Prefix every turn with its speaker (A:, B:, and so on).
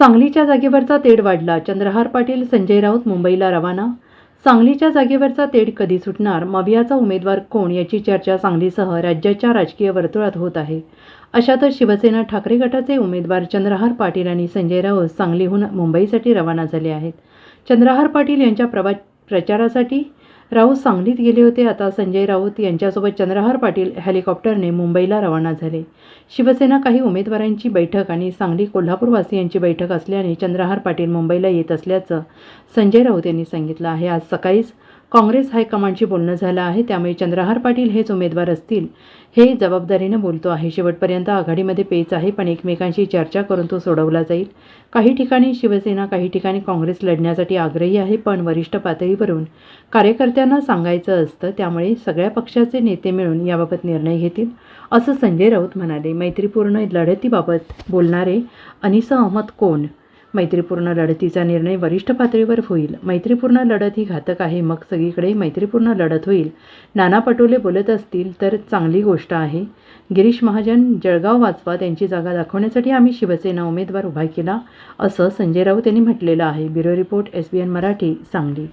A: सांगलीच्या जागेवरचा तेढ वाढला. चंद्रहार पाटील संजय राऊत मुंबईला रवाना. सांगलीच्या जागेवरचा तेढ कधी सुटणार? मवियाचा उमेदवार कोण? याची चर्चा सांगलीसह राज्याच्या राजकीय वर्तुळात होत आहे. अशातच शिवसेना ठाकरे गटाचे उमेदवार चंद्रहार पाटील आणि संजय राऊत सांगलीहून मुंबईसाठी रवाना झाले आहेत. चंद्रहार पाटील यांच्या प्रवा प्रचारासाठी राऊत सांगलीत गेले होते. आता संजय राऊत यांच्यासोबत चंद्रहार पाटील हेलिकॉप्टरने मुंबईला रवाना झाले. शिवसेना काही उमेदवारांची बैठक आणि सांगली कोल्हापूरवासियांची बैठक असल्याने चंद्रहार पाटील मुंबईला येत असल्याचं संजय राऊत यांनी सांगितलं आहे. आज सकाळीच काँग्रेस हायकमांडशी बोलणं झालं आहे त्यामुळे चंद्रहार पाटील हेच उमेदवार असतील हे जबाबदारीनं बोलतो आहे. शेवटपर्यंत आघाडीमध्ये पेच आहे पण एकमेकांशी चर्चा करून तो सोडवला जाईल. काही ठिकाणी शिवसेना काही ठिकाणी काँग्रेस लढण्यासाठी आग्रही आहे पण वरिष्ठ पातळीवरून कार्यकर्त्यांना सांगायचं असतं त्यामुळे सगळ्या पक्षाचे नेते मिळून याबाबत निर्णय घेतील असं संजय राऊत म्हणाले. मैत्रीपूर्ण लढतीबाबत बोलणारे अनिसा अहमद कोण? मैत्रीपूर्ण लढतीचा निर्णय वरिष्ठ पातळीवर होईल. मैत्रीपूर्ण लढत ही घातक आहे. मग सगळीकडे मैत्रीपूर्ण लढत होईल. नाना पटोले बोलत असतील तर चांगली गोष्ट आहे. गिरीश महाजन जळगाव वाचवा त्यांची जागा दाखवण्यासाठी आम्ही शिवसेना उमेदवार उभा केला असं संजय राऊत यांनी म्हटलेलं आहे. Bureau report S B N Marathi Sangli.